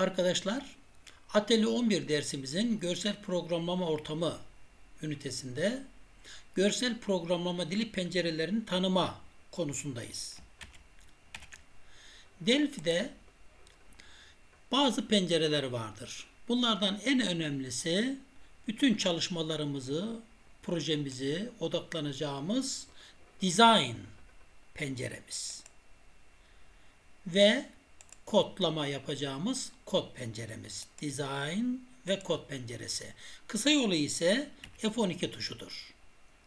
Arkadaşlar, Ateli 11 dersimizin görsel programlama ortamı ünitesinde görsel programlama dili pencerelerini tanıma konusundayız. Delphi'de bazı pencereler vardır. Bunlardan en önemlisi bütün çalışmalarımızı, projemizi odaklanacağımız design penceremiz ve kodlama yapacağımız kod penceremiz. Design ve kod penceresi. Kısa yolu ise F12 tuşudur.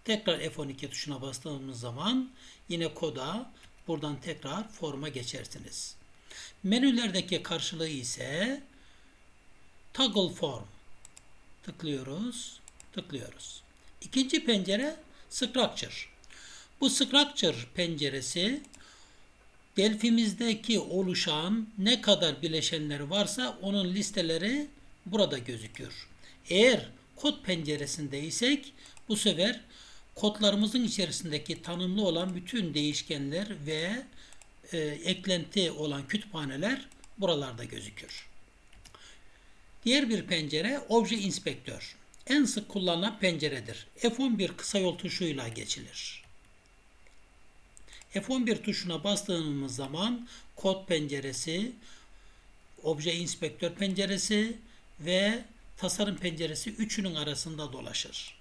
Tekrar F12 tuşuna bastığımız zaman yine koda buradan tekrar forma geçersiniz. Menülerdeki karşılığı ise toggle form. Tıklıyoruz, tıklıyoruz. İkinci pencere structure. Bu structure penceresi Delfimizdeki oluşan ne kadar bileşenleri varsa onun listeleri burada gözüküyor. Eğer kod penceresindeysek bu sefer kodlarımızın içerisindeki tanımlı olan bütün değişkenler ve e, eklenti olan kütüphaneler buralarda gözükür. Diğer bir pencere Obje Inspektör. En sık kullanılan penceredir. F11 kısa yol tuşuyla geçilir. F11 tuşuna bastığımız zaman kod penceresi, obje inspektör penceresi ve tasarım penceresi üçünün arasında dolaşır.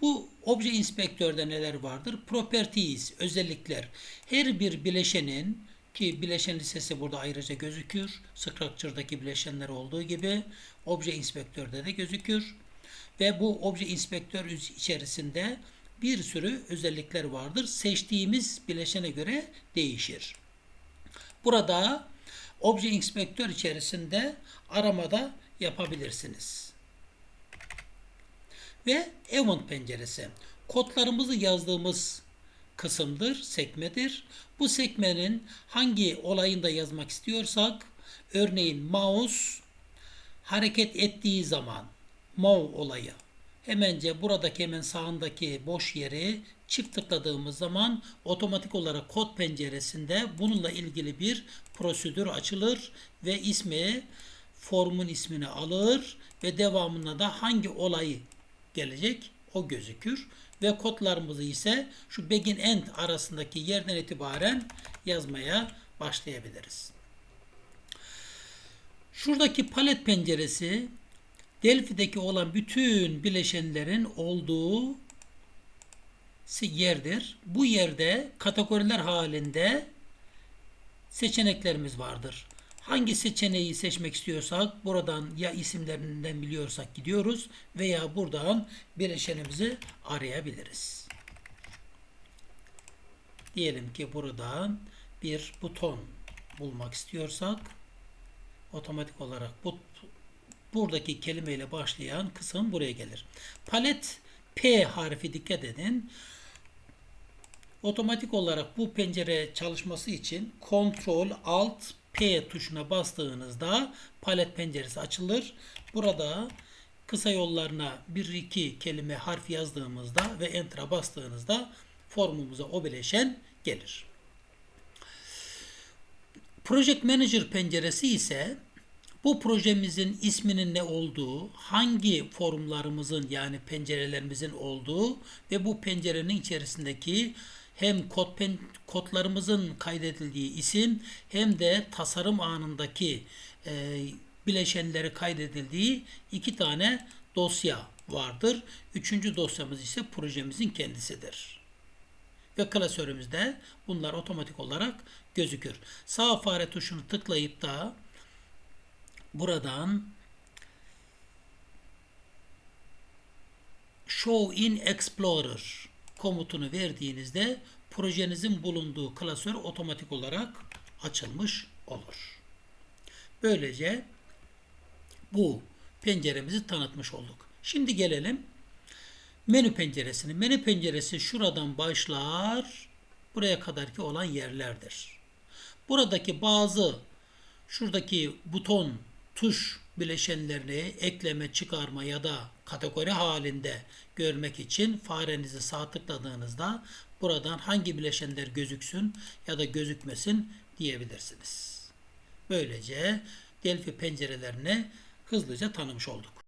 Bu obje inspektörde neler vardır? Properties, özellikler. Her bir bileşenin ki bileşen listesi burada ayrıca gözükür. Structure'daki bileşenler olduğu gibi obje inspektörde de gözükür. Ve bu obje inspektör içerisinde bir sürü özellikler vardır. Seçtiğimiz bileşene göre değişir. Burada obje inspektör içerisinde aramada yapabilirsiniz. Ve event penceresi. Kodlarımızı yazdığımız kısımdır, sekmedir. Bu sekmenin hangi olayında yazmak istiyorsak, örneğin mouse hareket ettiği zaman move olayı Hemence buradaki hemen sağındaki boş yeri çift tıkladığımız zaman otomatik olarak kod penceresinde bununla ilgili bir prosedür açılır ve ismi formun ismini alır ve devamında da hangi olayı gelecek o gözükür ve kodlarımızı ise şu begin end arasındaki yerden itibaren yazmaya başlayabiliriz. Şuradaki palet penceresi Delphi'deki olan bütün bileşenlerin olduğu yerdir. Bu yerde kategoriler halinde seçeneklerimiz vardır. Hangi seçeneği seçmek istiyorsak buradan ya isimlerinden biliyorsak gidiyoruz veya buradan bileşenimizi arayabiliriz. Diyelim ki buradan bir buton bulmak istiyorsak otomatik olarak bu buradaki kelimeyle başlayan kısım buraya gelir. Palet P harfi dikkat edin. Otomatik olarak bu pencere çalışması için Ctrl Alt P tuşuna bastığınızda palet penceresi açılır. Burada kısa yollarına bir iki kelime harf yazdığımızda ve Enter'a bastığınızda formumuza o bileşen gelir. Project Manager penceresi ise bu projemizin isminin ne olduğu, hangi forumlarımızın yani pencerelerimizin olduğu ve bu pencerenin içerisindeki hem kod pen, kodlarımızın kaydedildiği isim hem de tasarım anındaki e, bileşenleri kaydedildiği iki tane dosya vardır. Üçüncü dosyamız ise projemizin kendisidir. Ve klasörümüzde bunlar otomatik olarak gözükür. Sağ fare tuşunu tıklayıp da buradan Show in Explorer komutunu verdiğinizde projenizin bulunduğu klasör otomatik olarak açılmış olur. Böylece bu penceremizi tanıtmış olduk. Şimdi gelelim menü penceresine. Menü penceresi şuradan başlar buraya kadarki olan yerlerdir. Buradaki bazı şuradaki buton tuş bileşenlerini ekleme, çıkarma ya da kategori halinde görmek için farenizi sağ tıkladığınızda buradan hangi bileşenler gözüksün ya da gözükmesin diyebilirsiniz. Böylece Delphi pencerelerini hızlıca tanımış olduk.